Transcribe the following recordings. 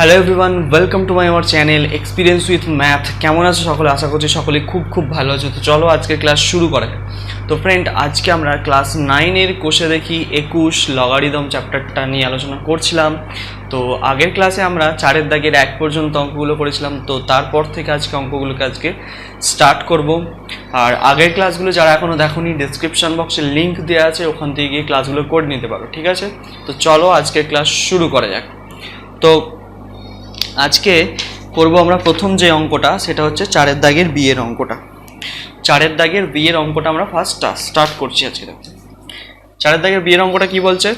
Hello everyone welcome to my আমার channel experience with math কেমন আছো সকলে? আশা করছি সকলে খুব খুব ভালো আছো। তো চলো আজকে ক্লাস শুরু করা তো ফ্রেন্ড আজকে আমরা ক্লাস নাইনের কোষে দেখি একুশ লগারিদম চ্যাপ্টারটা নিয়ে আলোচনা করছিলাম। তো আগের ক্লাসে আমরা চারের দাগের এক পর্যন্ত অঙ্কগুলো করেছিলাম। তো তারপর থেকে আজকে অঙ্কগুলোকে আজকে স্টার্ট করব। আর আগের ক্লাসগুলো যারা এখনও দেখোনি ডিসক্রিপশন বক্সে লিঙ্ক দেওয়া আছে, ওখান থেকে গিয়ে ক্লাসগুলো করে নিতে পারো, ঠিক আছে? তো চলো আজকে ক্লাস শুরু করা যাক। তো আজকে করব আমরা প্রথম যে অঙ্কটা, সেটা হচ্ছে চারের দাগের বিয়ের অঙ্কটা। চারের দাগের বিয়ের অঙ্কটা আমরা ফার্স্ট স্টার্ট করছি আজকে চারের দাগের বিয়ের অঙ্কটা কি বলছে?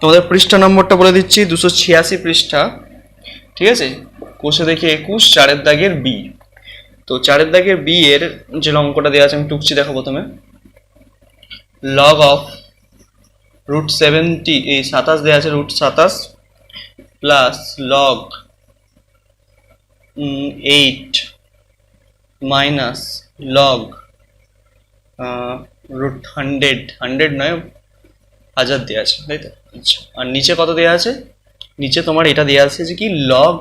তোমাদের পৃষ্ঠা নম্বরটা বলে দিচ্ছি, দুশো ছিয়াশি পৃষ্ঠা। ঠিক আছে? কোষে দেখে একুশ, চারের দাগের বি। তো চারের দাগের বি এর যে অঙ্কটা দেওয়া আছে, আমি টুকছি দেখো প্রথমে। লগ অফ রুট সেভেন্টি এই সাতাশ দেওয়া আছে রুট সাতাশ। Plus log eight minus log root hundred hundred নয়, হাজার দেওয়া আছে, তাই তো? আচ্ছা আর নিচে কত দেওয়া আছে? নিচে তোমার এটা দেওয়া আছে যে কি? লগ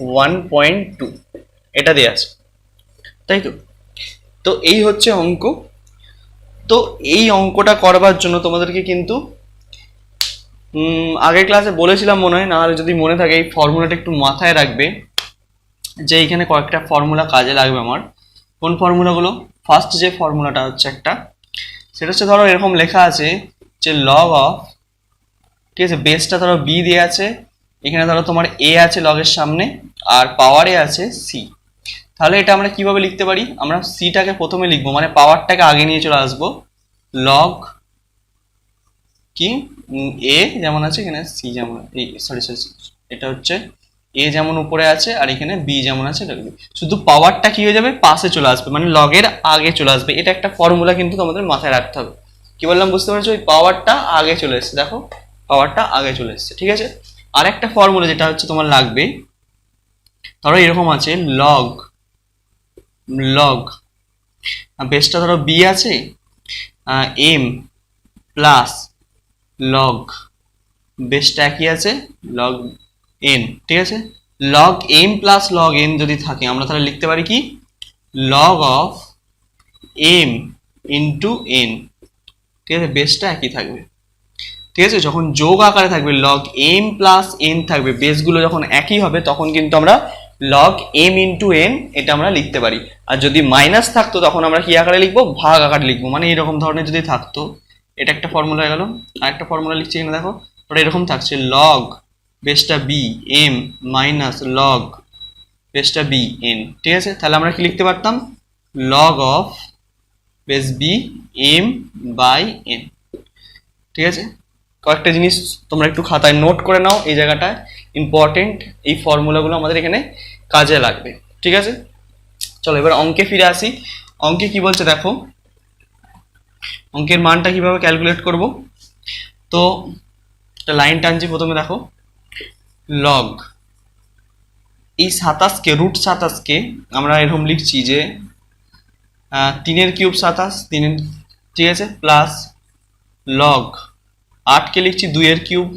ওয়ান পয়েন্ট টু এটা দেওয়া আছে, তাই তো? তো এই হচ্ছে অঙ্ক। তো এই অঙ্কটা করবার জন্য তোমাদেরকে কিন্তু আগের ক্লাসে বলেছিলাম মনে হয় না হলে যদি মনে থাকে, এই ফর্মুলাটা একটু মাথায় রাখবে, যে এইখানে কয়েকটা ফর্মুলা কাজে লাগবে আমার। কোন ফর্মুলাগুলো ফার্স্ট যে ফর্মুলাটা হচ্ছে একটা, সেটা হচ্ছে ধরো এরকম লেখা আছে যে লগ অফ ঠিক আছে বেসটা ধরো বি দিয়ে আছে, এখানে ধরো তোমার এ আছে লগের সামনে, আর পাওয়ারে আছে সি তাহলে এটা আমরা কীভাবে লিখতে পারি? আমরা সিটাকে প্রথমে লিখব মানে পাওয়ারটাকে আগে নিয়ে চলে আসব। লগ কি? এ যেমন আছে, এখানে সি যেমন, এই সরি সরি এটা হচ্ছে এ যেমন উপরে আছে আর এখানে বি যেমন আছে। শুধু পাওয়ারটা কি হয়ে যাবে? পাশে চলে আসবে মানে লগের আগে চলে আসবে। এটা একটা ফর্মুলা কিন্তু তোমাদের মাথায় রাখতে হবে। কি বললাম, বুঝতে পারছ? ওই পাওয়ারটা আগে চলে এসছে, দেখো পাওয়ারটা আগে চলে এসছে, ঠিক আছে? আর একটা ফর্মুলা যেটা হচ্ছে তোমার লাগবে, ধরো এরকম আছে লগ লগ বেসটা ধরো বি আছে এম প্লাস লগ বেসটা একই আছে লগ এন ঠিক আছে? Log M plus log N যদি থাকে, আমরা তাহলে লিখতে পারি কি? Log of M into N ঠিক আছে? বেসটা একই থাকবে। ঠিক আছে? যখন যোগ আকারে থাকবে লগ এম প্লাস এন থাকবে বেসগুলো যখন একই হবে, তখন কিন্তু আমরা লগ এম ইন্টু এন এটা আমরা লিখতে পারি। আর যদি মাইনাস থাকতো, তখন আমরা কি আকারে লিখব? ভাগ আকারে লিখব। মানে এরকম ধরনের যদি থাকতো এটা একটা ফর্মুলা হয়ে গেল। আর একটা ফর্মুলা লিখছি এখানে দেখো। ওটা এরকম থাকছে। লগ বেসটা বি এম মাইনাস লগ বেসটা বি এন ঠিক আছে? তাহলে আমরা কি লিখতে পারতাম? Log of base B M by N ঠিক আছে? কয়েকটা জিনিস তোমরা একটু খাতায় নোট করে নাও। এই জায়গাটায় ইম্পর্টেন্ট এই ফর্মুলাগুলো আমাদের এখানে কাজে লাগবে। ঠিক আছে? চলো এবার অঙ্কে ফিরে আসি। অঙ্কে কি বলছে দেখো? অঙ্কের মানটা কীভাবে ক্যালকুলেট করব? তো লাইন টানছি প্রথমে দেখো। লগ এই সাতাশকে রুট সাতাশকে আমরা এরকম লিখছি যে তিনের কিউব সাতাশ, তিনের, ঠিক আছে? প্লাস লগ আটকে লিখছি দুইয়ের কিউব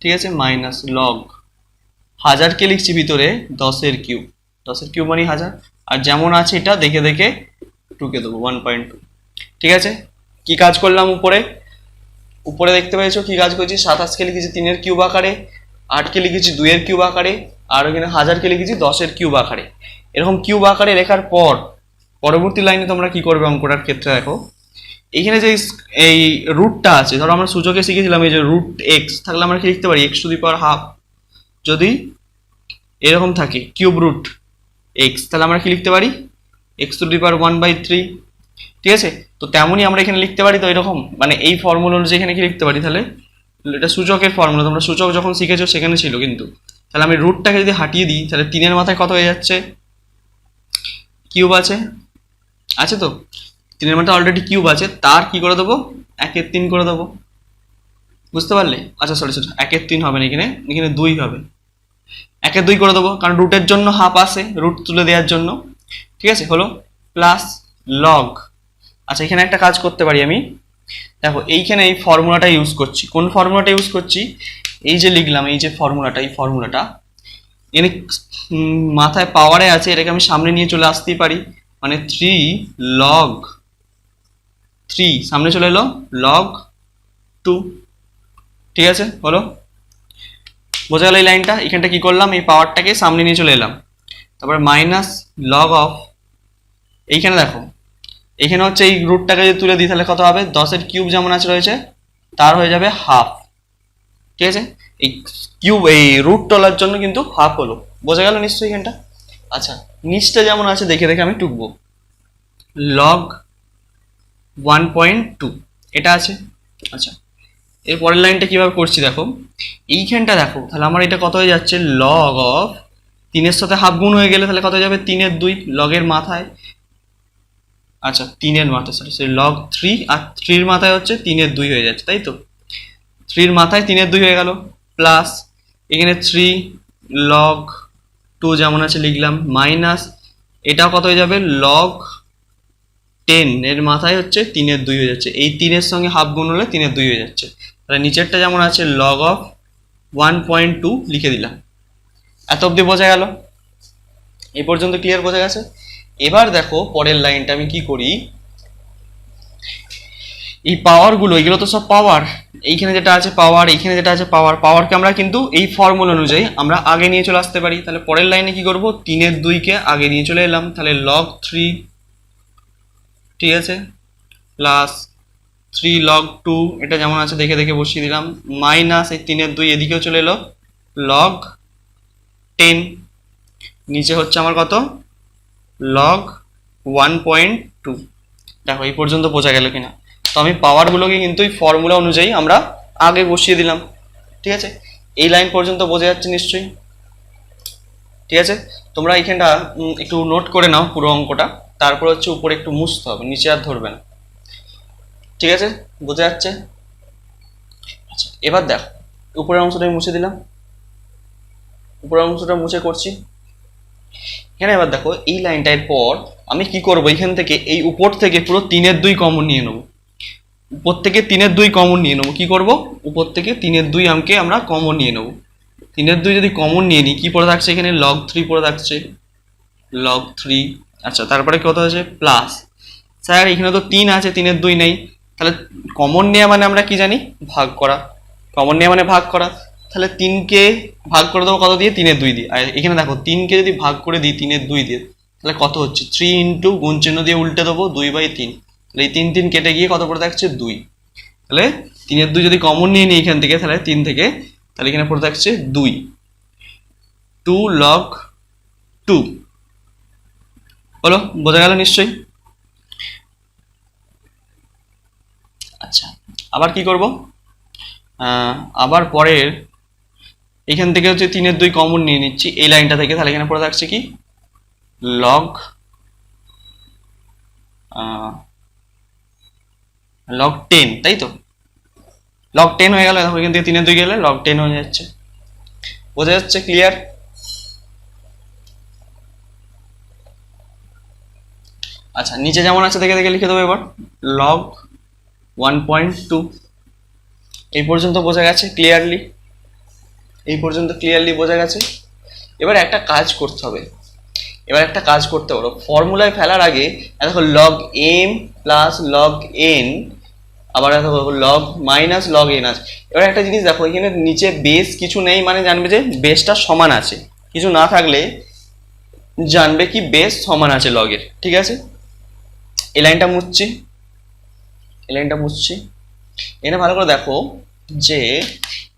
ঠিক আছে? মাইনাস লগ হাজারকে লিখছি ভিতরে দশের কিউব দশের কিউব মানে হাজার। আর যেমন আছে এটা দেখে দেখে টুকে দেবো ওয়ান পয়েন্ট টু ঠিক আছে? কি কাজ করলাম উপরে? উপরে দেখতে পেয়েছ কি কাজ করছি? সাতাশকে লিখেছি তিনের কিউব আকারে, আটকে লিখেছি দুইয়ের কিউব আকারে, আর ওখানে হাজারকে লিখেছি দশের কিউব আকারে। এরকম কিউব আকারে লেখার পর, পরবর্তী লাইনে তোমরা কি করবে অঙ্কটার ক্ষেত্রে দেখো? এখানে যে এই রুটটা আছে, ধরো আমরা সূচকে শিখেছিলাম এই যে রুট এক্স, থাকলে আমরা কি লিখতে পারি? X to the power half. যদি এরকম থাকে, কিউব রুট এক্স, তাহলে আমরা কি লিখতে পারি? X to the power one by three ঠিক আছে? তো তেমনই আমরা এখানে লিখতে পারি তো এরকম? মানে এই ফর্মুলা অনুযায়ী এখানে কি লিখতে পারি তাহলে? এটা সূচকের ফর্মুলা তোমরা সূচক যখন শিখেছো সেখানে ছিল কিন্তু। তাহলে আমি রুটটাকে যদি হাঁটিয়ে দিই, তাহলে তিনের মাথায় কত হয়ে যাচ্ছে? কিউব আছে। আছে তো? তিনের মাথায় অলরেডি কিউব আছে। তার কি করে দেবো? একের তিন করে দেবো। বুঝতে পারলে? আচ্ছা সরি সরি একের তিন হবে না এখানে। এখানে দুই হবে। একের দুই করে দেবো, কারণ রুটের জন্য হাফ আসে রুট তুলে দেওয়ার জন্য। ঠিক আছে? হলো প্লাস লগ আচ্ছা এখানে একটা কাজ করতে পারি আমি। দেখো, এইখানে এই ফর্মুলাটা ইউজ করছি। কোন ফর্মুলাটা ইউজ করছি? এই যে লিখলাম, এই যে ফর্মুলাটা এই ফর্মুলাটা এনে মাথায় পাওয়ারে আছে, এটাকে আমি সামনে নিয়ে চলে আসতেই পারি। মানে থ্রি লগ থ্রি সামনে চলে এলো লগ টু ঠিক আছে? বলো। বোঝা গেল এই লাইনটা এখানটা কি করলাম? এই পাওয়ারটাকে সামনে নিয়ে চলে এলাম। তারপরে মাইনাস লগ অফ এইখানে দেখো এখানে হচ্ছে এই রুটটাকে যদি তুলে দিই, তাহলে কত হবে? দশের কিউব যেমন আছে রয়েছে, তার হয়ে যাবে হাফ ঠিক আছে? এই কিউব এই রুট তোলার জন্য কিন্তু হাফ হলো। বোঝা গেল নিশ্চয়ই এখানটা? আচ্ছা নিচটা যেমন আছে, দেখে দেখে আমি টুকবো। লগ ওয়ান পয়েন্ট টু এটা আছে? আচ্ছা এর পরের লাইনটা কীভাবে করছি দেখো? এইখানটা দেখো, তাহলে আমার এটা কত হয়ে যাচ্ছে? লগ অফ তিনের সাথে হাফ গুণ হয়ে গেলে তাহলে কত যাবে? তিনের দুই লগের মাথায়। আচ্ছা তিনের মাথায় সরি সরি লগ থ্রি আর থ্রির মাথায় হচ্ছে তিনের দুই হয়ে যাচ্ছে, তাই তো? থ্রির মাথায় তিনের দুই হয়ে গেল প্লাস এখানে থ্রি লগ টু যেমন আছে লিখলাম মাইনাস এটা কত হয়ে যাবে? লগ টেন এর মাথায় হচ্ছে তিনের দুই হয়ে যাচ্ছে, এই তিনের সঙ্গে হাফ গুণ হলে তিনের দুই হয়ে যাচ্ছে। তাহলে নিচেরটা যেমন আছে log of one point two লিখে দিলাম। এত অবধি বোঝা গেল? এই পর্যন্ত ক্লিয়ার বোঝা গেছে? এবার দেখো পরের লাইনটা আমি কি করি? এই পাওয়ারগুলো এগুলো তো সব পাওয়ার এইখানে যেটা আছে পাওয়ার এইখানে যেটা আছে পাওয়ার পাওয়ারকে আমরা কিন্তু এই ফর্মুলা অনুযায়ী আমরা আগে নিয়ে চলে আসতে পারি। তাহলে পরের লাইনে কি করব? তিনের দুইকে আগে নিয়ে চলে এলাম। তাহলে লগ থ্রি ঠিক আছে? প্লাস থ্রি লগ টু এটা যেমন আছে দেখে দেখে বসিয়ে দিলাম। মাইনাস এই তিনের দুই এদিকেও চলে এলো। লগ টেন নিচে হচ্ছে আমার কত? লগ ওয়ান পয়েন্ট টু দেখো, এই পর্যন্ত বোঝা গেল কিনা। তো আমি পাওয়ারগুলোকে কিন্তু এই ফর্মুলা অনুযায়ী আমরা আগে বসিয়ে দিলাম। ঠিক আছে? এই লাইন পর্যন্ত বোঝা যাচ্ছে নিশ্চয়ই। ঠিক আছে? তোমরা এইখানটা একটু নোট করে নাও পুরো অঙ্কটা। তারপর হচ্ছে উপরে একটু মুছতে হবে, নিচে আর ধরবে না। ঠিক আছে? বোঝা যাচ্ছে? আচ্ছা এবার দেখো, উপরের অংশটা আমি মুছে দিলাম। উপরের অংশটা মুছে করছি। এখানে এবার দেখো, এই লাইনটার পর আমি কি করব? এখান থেকে, এই উপর থেকে পুরো তিনের দুই কমন নিয়ে নেব। উপর থেকে তিনের দুই কমন নিয়ে নেব। কি করব? উপর থেকে তিনের দুই আমকে আমরা কমন নিয়ে নেব। তিনের দুই যদি কমন নিয়ে নিই, কি পড়ে থাকছে এখানে? লগ থ্রি পড়ে থাকছে। লগ থ্রি আচ্ছা তারপরে কত আছে? প্লাস স্যার, এখানে তো তিন আছে, তিনের দুই নেই। তাহলে কমন নেওয়া মানে আমরা কি জানি? ভাগ করা। কমন নেওয়া মানে ভাগ করা। তাহলে তিনকে ভাগ করে দেবো কত দিয়ে? তিনের দুই দিয়ে। আর এখানে দেখো, তিনকে যদি ভাগ করে দিই, তিনের দুই দিয়ে, তাহলে কত হচ্ছে? থ্রি ইন্টু গুণ চিহ্ন দিয়ে উল্টে দেবো, দুই বাই তিন। তাহলে এই তিন তিন কেটে গিয়ে কত পড়ে থাকছে? দুই। তাহলে তিনের দুই যদি কমন নিয়ে নিই এখান থেকে, তাহলে তিন থেকে, তাহলে এখানে পড়ে থাকছে দুই। টু লগ টু বলো, বোঝা গেল নিশ্চয়ই? আচ্ছা আবার কি করব? আবার পরের এখান থেকে হচ্ছে তিনের দুই কমন নিয়ে নিচ্ছি। এই লাইনটা থেকে তাহলে এখানে পড়ে থাকছে কি? লগ লগ টেন তাই তো? লগ টেন হয়ে গেল, এখান থেকে তিনের দুই গেলে লগ টেন হয়ে যাচ্ছে। বোঝা যাচ্ছে ক্লিয়ার আচ্ছা নিচে যেমন আছে দেখে দেখে লিখে দেবো এবার। লগ ওয়ান পয়েন্ট টু এই পর্যন্ত বোঝা গেছে ক্লিয়ারলি এই পর্যন্ত ক্লিয়ারলি বোঝা গেছে। এবার একটা কাজ করতে হবে। এবার একটা কাজ করতে পারো ফর্মুলায় ফেলার আগে দেখো log M plus log N আবার দেখো লগ মাইনাস লগ এন আছে। এবার একটা জিনিস দেখো, এখানে নিচে বেস কিছু নেই মানে জানবে যে বেসটা সমান আছে। কিছু না থাকলে জানবে কি বেস সমান আছে লগের ঠিক আছে? এই লাইনটা মুছছি। এই লাইনটা মুছছি। এনে ভালো করে দেখো যে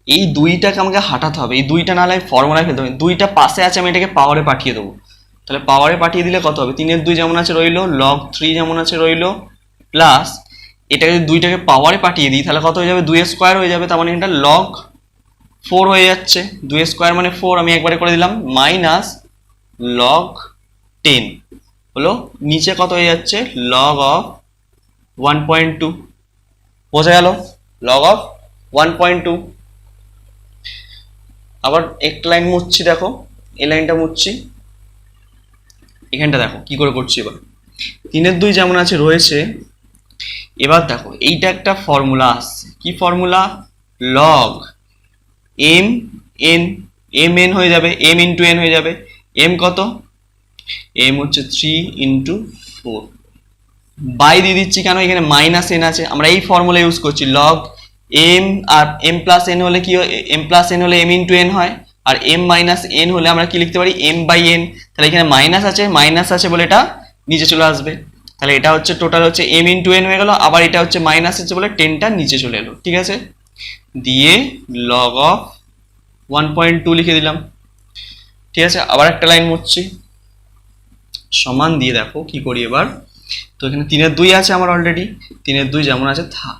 এই দুইটাকে আমাকে হাঁটাতে হবে। এই দুইটা নাহলে ফর্মুলায় ফেলতে হবে দুইটা পাশে আছে, আমি এটাকে পাওয়ারে পাঠিয়ে দেবো। তাহলে পাওয়ারে পাঠিয়ে দিলে কত হবে? তিনের দুই যেমন আছে রইল লগ থ্রি যেমন আছে রইল প্লাস এটাকে যদি দুইটাকে পাওয়ারে পাঠিয়ে দিই, তাহলে কত হয়ে যাবে? দুই স্কোয়ার হয়ে যাবে। তার মানে এটা লগ ফোর হয়ে যাচ্ছে। দুই স্কোয়ার মানে ফোর আমি একবারে করে দিলাম মাইনাস লগ টেন হলো নিচে কত হয়ে যাচ্ছে? Log of one point two বোঝা গেল? Log of one point two আবার এক লাইন মুছছি দেখো, এই লাইনটা মুছছি এখানটা দেখো, কি করে করছি এবার? তিনের দুই যেমন আছে, রয়েছে। এবার দেখো, এইটা একটা ফর্মুলা আসছে। কি formula log M N M N হয়ে যাবে এম ইন্টু এন হয়ে যাবে। এম কত? এম হচ্ছে থ্রি ইন্টু ফোর বাই দিয়ে দিচ্ছি কেন? এখানে মাইনাস এন আছে। আমরা এই ফর্মুলা ইউজ করছি লগ এম আর এম প্লাস এন হলে কি এম প্লাস এন হলে এম ইন্টু এন হয়। আর এম মাইনাস এন হলে আমরা কি লিখতে পারি? এম বাই এন তাহলে এখানে মাইনাস আছে মাইনাস আছে বলে এটা নিচে চলে আসবে। তাহলে এটা হচ্ছে টোটাল হচ্ছে এম ইন্টু এন হয়ে গেল, আবার এটা হচ্ছে মাইনাস আছে বলে টেনটা নিচে চলে এলো, ঠিক আছে? দিয়ে log of one point two লিখে দিলাম, ঠিক আছে? আবার একটা লাইন মুছছি। সমান দিয়ে দেখো কি করি এবার। তো এখানে তিনের দুই আছে আমার অলরেডি তিনের দুই যেমন আছে থাক।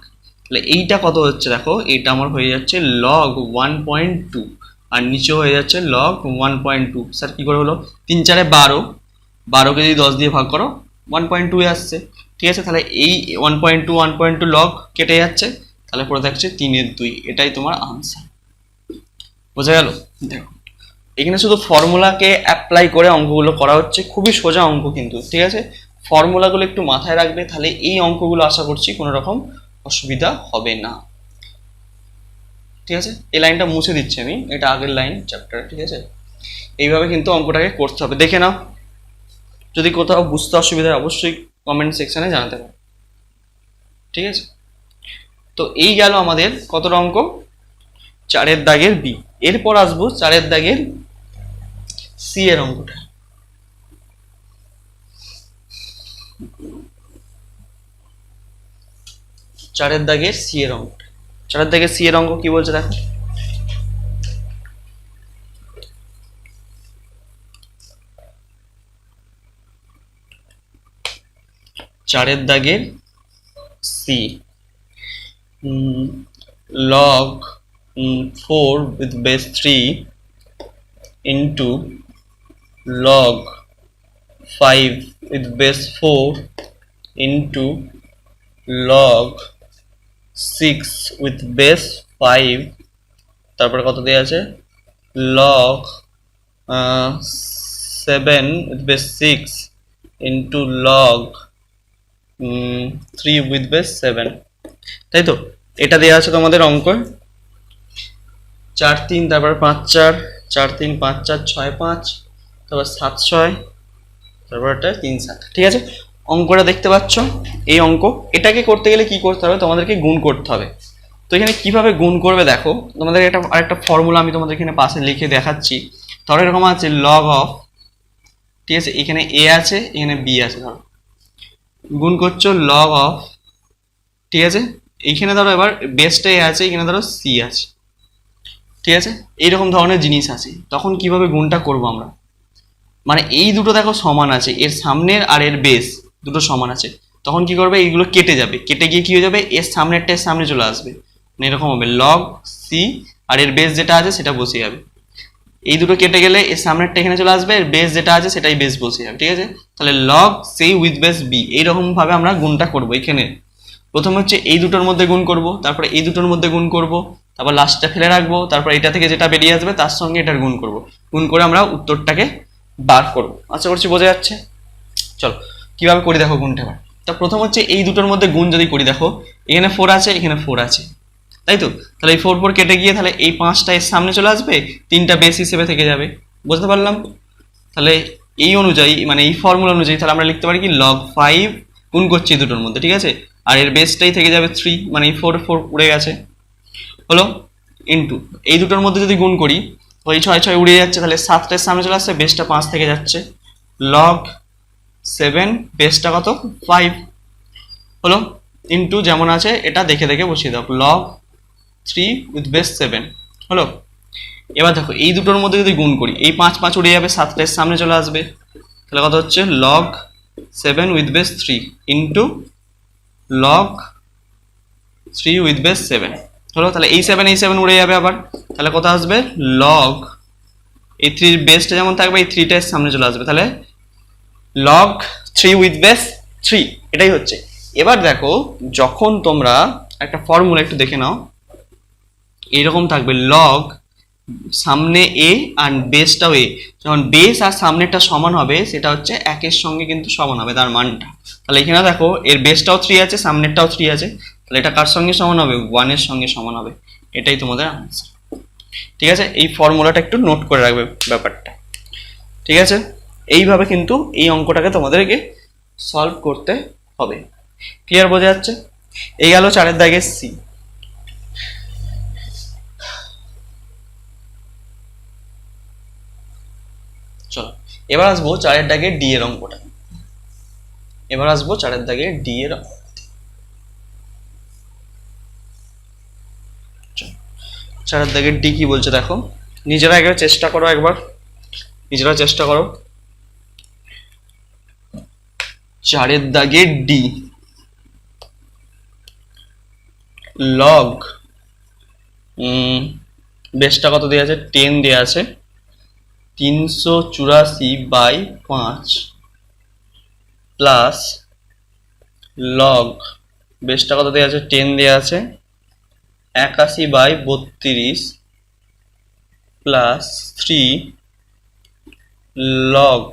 তাহলে এইটা কত হচ্ছে দেখো? এটা আমার হয়ে যাচ্ছে লগ ওয়ান পয়েন্ট টু আর নিচেও হয়ে যাচ্ছে log one point two sir, কী করে হলো? তিন চারে বারো। বারোকে যদি দশ দিয়ে ভাগ করো ওয়ান পয়েন্ট টু আসছে। ঠিক আছে? তাহলে এই one point two one point two log কেটে যাচ্ছে। তাহলে পরে থাকছে তিনের দুই। এটাই তোমার আনসার বোঝা গেল? দেখো। এখানে শুধু ফর্মুলাকে অ্যাপ্লাই করে অঙ্কগুলো করা হচ্ছে। খুবই সোজা অঙ্ক কিন্তু। ঠিক আছে? ফর্মুলাগুলো একটু মাথায় রাখবে। তাহলে এই অঙ্কগুলো আশা করছি কোনো রকম অসুবিধা হবে না। ঠিক আছে? এই লাইনটা মুছে দিচ্ছি আমি। এটা আগের লাইন চ্যাপ্টার ঠিক আছে? এইভাবে কিন্তু অঙ্কটাকে করতে হবে। দেখে নাও। যদি কোথাও বুঝতে অসুবিধা অবশ্যই কমেন্ট সেকশনে জানাতে পারো। ঠিক আছে? তো এই গেল আমাদের কত অঙ্ক? চারের দাগের বি এরপর আসব চারের দাগের সি এর অঙ্কটা। চারের দাগের সি এর অঙ্কটা চারের দাগের সি এর অঙ্ক কি বলছে দেখো চারের দাগের C log four with base three into log 5 with base 4 into log 6 with base 5 তারপরে কত দেওয়া আছে? 7 with base 6 into log um, 3 with base 7 তাই তো? এটা দেওয়া আছে তোমাদের অঙ্ক চার তিন তারপর পাঁচ চার চার তিন পাঁচ চার ছয় পাঁচ তারপর সাত ছয় তারপর একটা তিন সাত। ঠিক আছে? অঙ্কটা দেখতে পাচ্ছ? এই অঙ্ক, এটাকে করতে গেলে কি করতে হবে? তোমাদেরকে গুণ করতে হবে। তো এখানে কীভাবে গুণ করবে দেখো? তোমাদের একটা, আরেকটা ফর্মুলা আমি তোমাদের এখানে পাশে লিখে দেখাচ্ছি। ধরো এরকম আছে লগ অফ ঠিক আছে? এখানে এ আছে, এখানে বি আছে, ধরো। গুণ করছ লগ অফ ঠিক আছে? এইখানে ধরো এবার বেসটা এ আছে, এখানে ধরো সি আছে। ঠিক আছে? এইরকম ধরনের জিনিস আছে। তখন কীভাবে গুণটা করব আমরা? মানে এই দুটো দেখো সমান আছে, এর সামনের আর এর বেস দুটো সমান আছে, তখন কি করবে? এইগুলো কেটে যাবে। কেটে গিয়ে কি হয়ে যাবে? এর সামনেরটা সামনে চলে আসবে। মানে এরকম হবে। লগ সি আর এর বেস যেটা আছে সেটা বসে যাবে। এই দুটো কেটে গেলে এর সামনেরটা এখানে চলে আসবে। এর বেস যেটা আছে সেটাই বেস বসে যাবে। ঠিক আছে? তাহলে log C with base B এইরকম ভাবে আমরা গুণটা করব এখানে। প্রথম হচ্ছে এই দুটোর মধ্যে গুণ করব, তারপরে এই দুটোর মধ্যে গুণ করব, তারপর লাস্টটা ফেলে রাখব, তারপর এটা থেকে যেটা বেরিয়ে আসবে তার সঙ্গে এটার গুণ করব। গুণ করে আমরা উত্তরটাকে বার করব। আশা করছি বোঝা যাচ্ছে? চলো। কীভাবে করি দেখো গুণটা? এবার তা প্রথম হচ্ছে এই দুটোর মধ্যে গুণ যদি করি দেখো, এখানে ফোর আছে, এখানে ফোর আছে। তাই তো? তাহলে এই ফোর ফোর কেটে গিয়ে তাহলে এই পাঁচটা এর সামনে চলে আসবে, তিনটা বেস হিসেবে থেকে যাবে। বুঝতে পারলাম? তাহলে এই অনুযায়ী মানে এই ফর্মুলা অনুযায়ী তাহলে আমরা লিখতে পারি কি লগ ফাইভ গুণ করছি দুটোর মধ্যে, ঠিক আছে? আর এর বেসটাই থেকে যাবে থ্রি মানে এই ফোর ফোর উড়ে গেছে। হলো? ইন্টু এই দুটোর মধ্যে যদি গুণ করি ওই ছয় ছয় উড়ে যাচ্ছে, তাহলে সাতটার সামনে চলে আসছে বেসটা পাঁচ থেকে যাচ্ছে। লগ সেভেন বেসটা কত? ফাইভ হলো ইন্টু যেমন আছে, এটা দেখে দেখে বসিয়ে দাও। Log three with base seven হলো? এবার দেখো, এই দুটোর মধ্যে যদি গুণ করি, এই পাঁচ পাঁচ উড়ে যাবে সাতটার সামনে চলে আসবে। তাহলে কত হচ্ছে? Log seven with base three into log three with base seven হলো? তাহলে এই সেভেন এই সেভেন উড়ে যাবে আবার। তাহলে কত আসবে? লগ এই থ্রির বেসটা যেমন থাকবে, এই থ্রিটা সামনে চলে আসবে। তাহলে log three with base three এটাই হচ্ছে। এবার দেখো, যখন তোমরা একটা ফর্মুলা একটু দেখে নাও এইরকম থাকবে লগ সামনে এ আর বেসটাও এ যখন বেস আর সামনেরটা সমান হবে, সেটা হচ্ছে একের সঙ্গে কিন্তু সমান হবে, তার মানটা। তাহলে এখানে দেখো, এর বেসটাও থ্রি আছে, সামনেরটাও থ্রি আছে। তাহলে এটা কার সঙ্গে সমান হবে? ওয়ানের সঙ্গে সমান হবে। এটাই তোমাদের আনসার ঠিক আছে? এই ফর্মুলাটা একটু নোট করে রাখবে ব্যাপারটা। ঠিক আছে? এইভাবে কিন্তু এই অঙ্কটাকে তোমাদেরকে সলভ করতে হবে। ক্লিয়ার বোঝা যাচ্ছে? এই গেল চারের দাগে সি চলো, এবার আসব চারের দাগে ডি এর অঙ্কটা। এবার আসব চারের দাগে ডি এর চারের দাগে ডি কি বলছে দেখো? নিজেরা একবার চেষ্টা করো একবার। নিজেরা চেষ্টা করো। চারের দাগে ডি লগ বেসটা কত দেওয়া আছে? টেন দেওয়া আছে। তিনশো চুরাশি বাই পাঁচ প্লাস লগ বেসটা কত দেওয়া আছে? টেন দেওয়া আছে। একাশি বাই বত্রিশ plus three log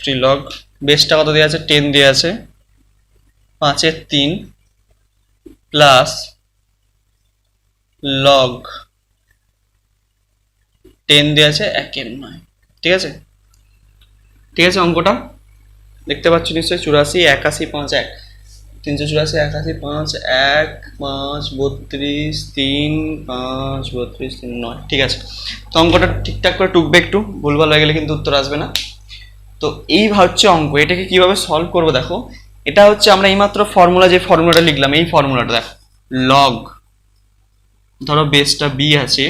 three log বেসটা কত দেওয়া আছে? টেন দেওয়া আছে। পাঁচের তিন প্লাস লগ টেন দেওয়া আছে একের নয়। ঠিক আছে? ঠিক আছে অঙ্কটা? দেখতে পাচ্ছ নিশ্চয়ই? চুরাশি, একাশি, পাঁচ, এক। তিনশো চুরাশি, একাশি, পাঁচ, এক, পাঁচ, বত্রিশ, তিন, পাঁচ, বত্রিশ, তিন, নয়। ঠিক আছে। তো অঙ্কটা ঠিকঠাক করে টুকবে একটু। ভুলভাল হয়ে গেলে কিন্তু উত্তর আসবে না। তো এই হচ্ছে অঙ্ক, এটাকে কীভাবে সলভ করব দেখো? এটা হচ্ছে আমরা এইমাত্র ফর্মুলা যে ফর্মুলাটা লিখলাম, এই ফর্মুলাটা দেখো। লগ ধরো বেসটা বি আছে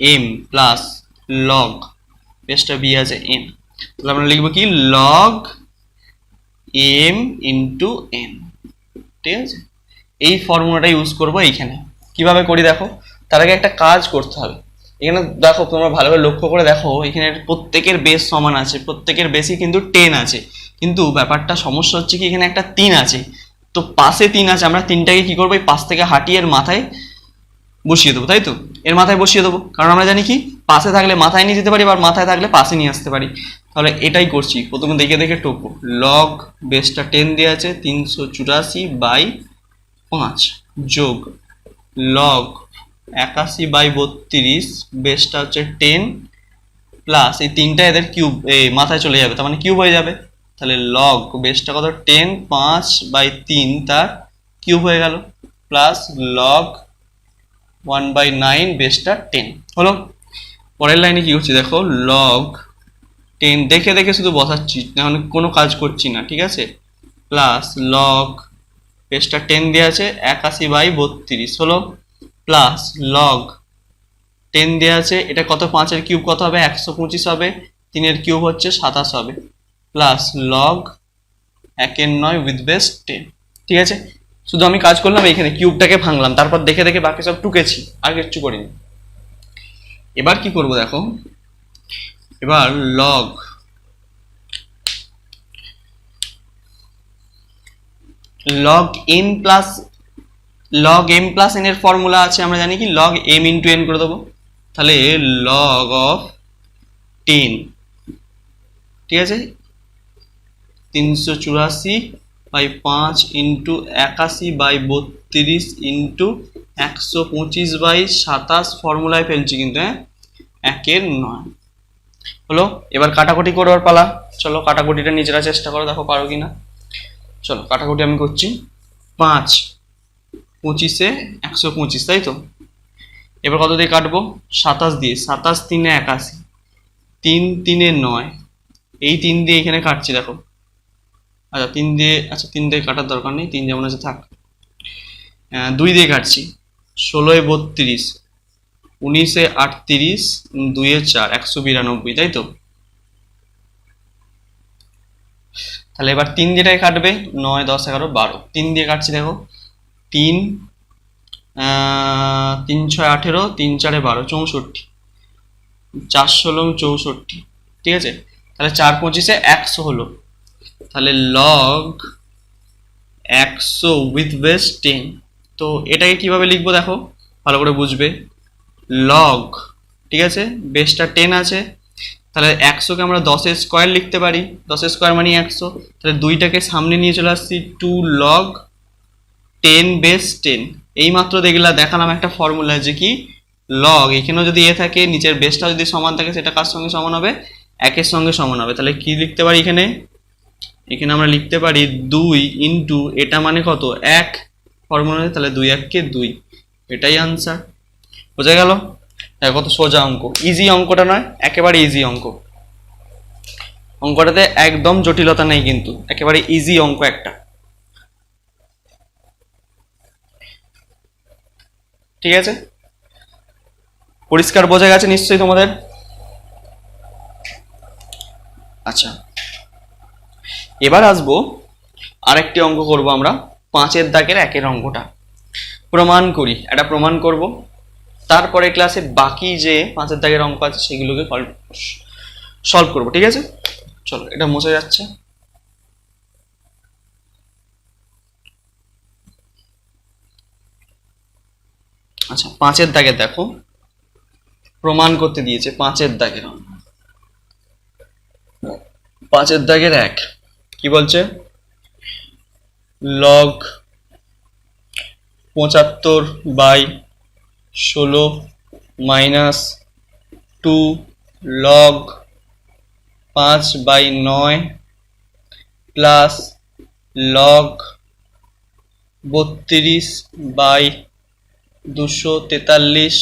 এম প্লাস লগ বেসটা বি আছে এন তাহলে আমরা লিখব কি? লগ এম ইন্টু এন ঠিক আছে? এই ফর্মুলাটা ইউজ করব এইখানে। কীভাবে করি দেখো? তার আগে একটা কাজ করতে হবে। এখানে দেখো, তোমরা ভালোভাবে লক্ষ্য করে দেখো, এখানে প্রত্যেকের বেস সমান আছে, প্রত্যেকের বেসই কিন্তু টেন আছে। কিন্তু ব্যাপারটা, সমস্যা হচ্ছে কি, এখানে একটা তিন আছে। তো পাশে তিন আছে, আমরা তিনটাকে কি করব, এই পাশ থেকে হাঁটিয়ে এর মাথায় বসিয়ে দেবো, তাই তো? এর মাথায় বসিয়ে দেবো। কারণ আমরা জানি কি, পাশে থাকলে মাথায় নিয়ে যেতে পারি আবার মাথায় থাকলে পাশে নিয়ে আসতে পারি। তাহলে এটাই করছি। প্রথমে দেখে দেখে টোপো। লগ বেসটা টেন দেওয়া আছে, তিনশো চুরাশি বাই পাঁচ যোগ লগ একাশি বাই বত্রিশ, বেসটা হচ্ছে টেন প্লাস এই তিনটা এদের কিউব এই মাথায় চলে যাবে, তার মানে কিউব হয়ে যাবে। তাহলে লগ বেসটা কত? টেন পাঁচ বাই তিন, তার কিউব হয়ে গেল। Plus log one by nine বেসটা টেন হলো? পরের লাইনে কি হচ্ছে দেখো? লগ টেন দেখে দেখে শুধু বসাচ্ছি মানে কোনো কাজ করছি না, ঠিক আছে? প্লাস লগ বেসটা টেন দেওয়া আছে, একাশি বাই বত্রিশ। হলো? প্লাস লগ টেন দেওয়া আছে, এটা কত? পাঁচের কিউব কত হবে? একশো পঁচিশ হবে। তিনের কিউব হচ্ছে সাতাশ হবে। প্লাস লগ একের নয় উইথ বেস টেন ঠিক আছে? শুধু আমি কাজ করলাম এখানে কিউবটাকে ভাঙলাম। তারপর দেখে দেখে বাকি সব টুকেছি। আর কিচ্ছু করিনি। এবার কি করব দেখো? এবার log log N plus log M plus N এর ফর্মুলা আছে, আমরা জানি কি? লগ এম ইন্টু এন করে দেবো। তাহলে লগ অফ টেন ঠিক আছে? তিনশো চুরাশি বাই পাঁচ ইন্টু একাশি বাই বত্রিশ ইন্টু একশো পঁচিশ বাই সাতাশ ফর্মুলায় ফেলছি কিন্তু হ্যাঁ? একের নয়। হলো? এবার কাটাকুটি করবার পালা। চলো, কাটাকুটিটা নিজেরা চেষ্টা করো, দেখো পারো কি না চলো, কাটাকুটি আমি করছি। পাঁচ। পঁচিশে একশো পঁচিশ, তাই তো? এবার কত দিয়ে কাটবো? সাতাশ দিয়ে। সাতাশ তিনে একাশি। তিন তিনে নয়। এই তিন দিয়ে এখানে কাটছি, দেখো। আচ্ছা তিন দিয়ে আচ্ছা তিন দিয়ে কাটার দরকার নেই। তিন যেমন আছে, থাক। দুই দিয়ে কাটছি। ষোলোয় বত্রিশ, উনিশে আটত্রিশ, দুইয়ে চার, একশো বিরানব্বই, তাই তো? তাহলে এবার তিন দিয়েটাই কাটবে। নয়, দশ, এগারো, বারো। তিন দিয়ে কাটছি, দেখো। তিন তিন ছয় আঠেরো, তিন চারে বারো, চৌষট্টি। চার ষোলো, চৌষট্টি। ঠিক আছে? তাহলে চার পঁচিশে একশো হলো। তাহলে লগ একশো উইথ বেস টেন তো এটাকে কীভাবে লিখব দেখো? ভালো করে বুঝবে। লগ ঠিক আছে? বেসটা টেন আছে। তাহলে একশোকে আমরা দশের স্কোয়ার লিখতে পারি। দশের স্কোয়ার মানে একশো। তাহলে দুইটাকে সামনে নিয়ে চলে আসছি two log ten base ten এই মাত্র দেখলা দেখালাম একটা ফর্মুলা যে কি? লগ এখানেও যদি এ থাকে, নিচের বেসটা যদি সমান থাকে, সেটা কার সঙ্গে সমান হবে? একের সঙ্গে সমান হবে। তাহলে কি লিখতে পারি এখানে? এখানে আমরা লিখতে পারি দুই ইন্টু এটা মানে কত? এক ফর্মুলা তাহলে দুই এককে দুই। এটাই আনসার বোঝা গেল? কত সোজা অঙ্ক। ইজি অঙ্কটা নয়, একেবারে ইজি অঙ্ক। অঙ্কটাতে একদম জটিলতা নেই কিন্তু, একেবারে ইজি অঙ্ক একটা। ঠিক আছে? পরিষ্কার বোঝা গেছে নিশ্চয়ই তোমাদের? আচ্ছা। এবার আসব, আরেকটি অঙ্ক করব আমরা, পাঁচের দাগের একের অঙ্কটা। প্রমাণ করি, একটা প্রমাণ করব। তারপরে ক্লাসে বাকি যে পাঁচের দাগের অঙ্ক আছে সেগুলোকে সলভ করব, ঠিক আছে? চলো, এটা মুছে যাচ্ছে। আচ্ছা পাঁচের দাগে দেখো। প্রমাণ করতে দিয়েছে পাঁচের দাগের পাঁচের দাগের এক, কি বলছে? লগ পঁচাত্তর বাই ষোলো মাইনাস টু লগ পাঁচ বাই নয় প্লাস লগ বত্রিশ বাই দুশো তেতাল্লিশ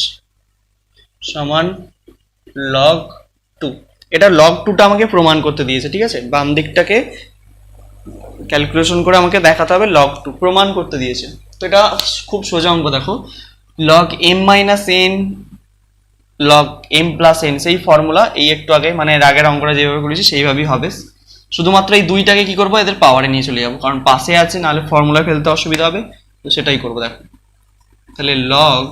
সমান লগ টু এটা লগ টুটা আমাকে প্রমাণ করতে দিয়েছে, ঠিক আছে? বাম দিকটাকে ক্যালকুলেশন করে আমাকে দেখাতে হবে লগ টু প্রমাণ করতে দিয়েছে। তো এটা খুব সোজা অঙ্ক, দেখো। Log M minus N log M plus N সেই ফর্মুলা এই একটু আগে মানে এর আগের অঙ্কটা যেভাবে করেছি, সেইভাবেই হবে। শুধুমাত্র এই দুইটাকে কি করব? এদের পাওয়ারে নিয়ে চলে যাব। কারণ পাশে আছে, নাহলে ফর্মুলা ফেলতে অসুবিধা হবে। তো সেটাই করব, দেখো। তাহলে লগ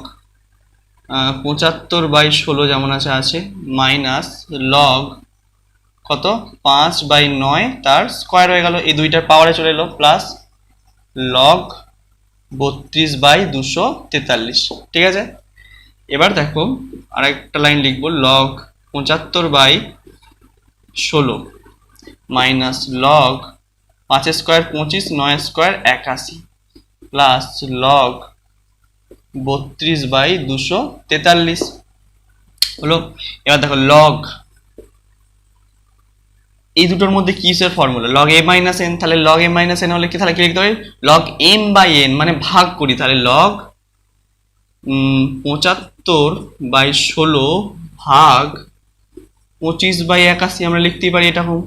পঁচাত্তর বাই ষোলো যেমন আছে আছে মাইনাস লগ কত? পাঁচ বাই নয়, তার স্কোয়ার হয়ে গেল। এই দুইটার পাওয়ারে চলে এলো প্লাস লগ বত্রিশ বাই দুশো তেতাল্লিশ। ঠিক আছে? এবার দেখো, আরেকটা লাইন লিখব লগ পঁচাত্তর বাই ষোলো মাইনাস লগ পাঁচের স্কোয়ার পঁচিশ, নয় স্কোয়ার একাশি। প্লাস লগ বত্রিশ বাই দুশো তেতাল্লিশ। হলো, এবার দেখো লগ এই দুটোর মধ্যে কিসের formula log A minus N তাহলে লগ এ মাইনাস এন হলে কি? তাহলে কি লিখতে হবে? লগ এম বাই এন মানে ভাগ করি। তাহলে লগ পঁচাত্তর বাই ষোলো ভাগ পঁচিশ বাই একাশি আমরা লিখতেই পারি এটা হোক।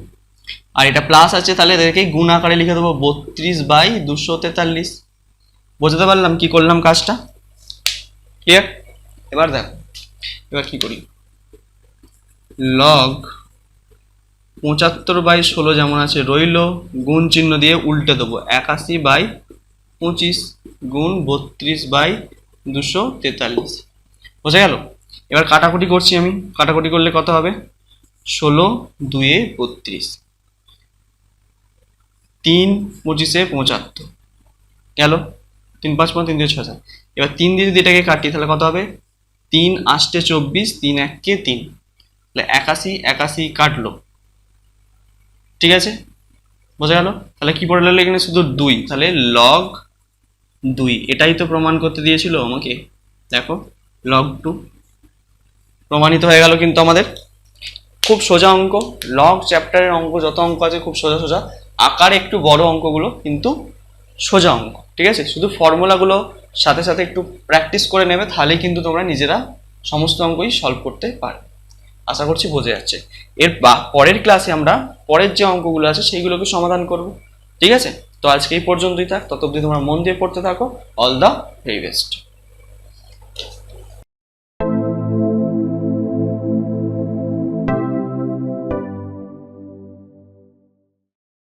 আর এটা প্লাস আছে, তাহলে এদেরকে গুণ আকারে লিখে দেবো বত্রিশ বাই দুশো তেতাল্লিশ। বোঝাতে পারলাম? কি করলাম কাজটা? ক্লিয়ার এবার দেখো, এবার কি করি? লগ পঁচাত্তর বাই ষোলো যেমন আছে রইল, গুণ চিহ্ন দিয়ে উল্টে দেবো। একাশি বাই পঁচিশ গুণ বত্রিশ বাই দুশো তেতাল্লিশ। বোঝা গেল? এবার কাটাকুটি করছি আমি। কাটাকুটি করলে কত হবে? ষোলো দুয়ে বত্রিশ। তিন পঁচিশে পঁচাত্তর। গেল? তিন পাঁচ পাঁচ তিন দিয়ে ছয় এবার তিন দিয়ে যদি এটাকে কাটি, তাহলে কত হবে? তিন আষ্টে চব্বিশ, তিন এককে তিন। তাহলে একাশি একাশি কাটলো। ঠিক আছে? বোঝা গেল? তাহলে কি পড়ে লাগল এখানে? শুধু দুই। তাহলে লগ দুই। এটাই তো প্রমাণ করতে দিয়েছিল আমাকে। দেখো লগ টু প্রমাণিত হয়ে গেল কিন্তু আমাদের। খুব সোজা অঙ্ক। লগ চ্যাপ্টারের অঙ্ক, যত অঙ্ক আছে খুব সোজা সোজা। আকার একটু বড় অঙ্কগুলো, কিন্তু সোজা অঙ্ক। ঠিক আছে? শুধু ফর্মুলাগুলো সাথে সাথে একটু প্র্যাকটিস করে নেবে, তাহলেই কিন্তু তোমরা নিজেরা সমস্ত অঙ্কই সলভ করতে পারবে। আশা করছি বোঝা যাচ্ছে। এর বা, পরের ক্লাসে আমরা পরের যে অঙ্কগুলো আছে, সেইগুলোকে সমাধান করব। ঠিক আছে? তো আজকে এই পর্যন্তই থাক। তত অবধি তোমরা মন দিয়ে পড়তে থাকো। All the very best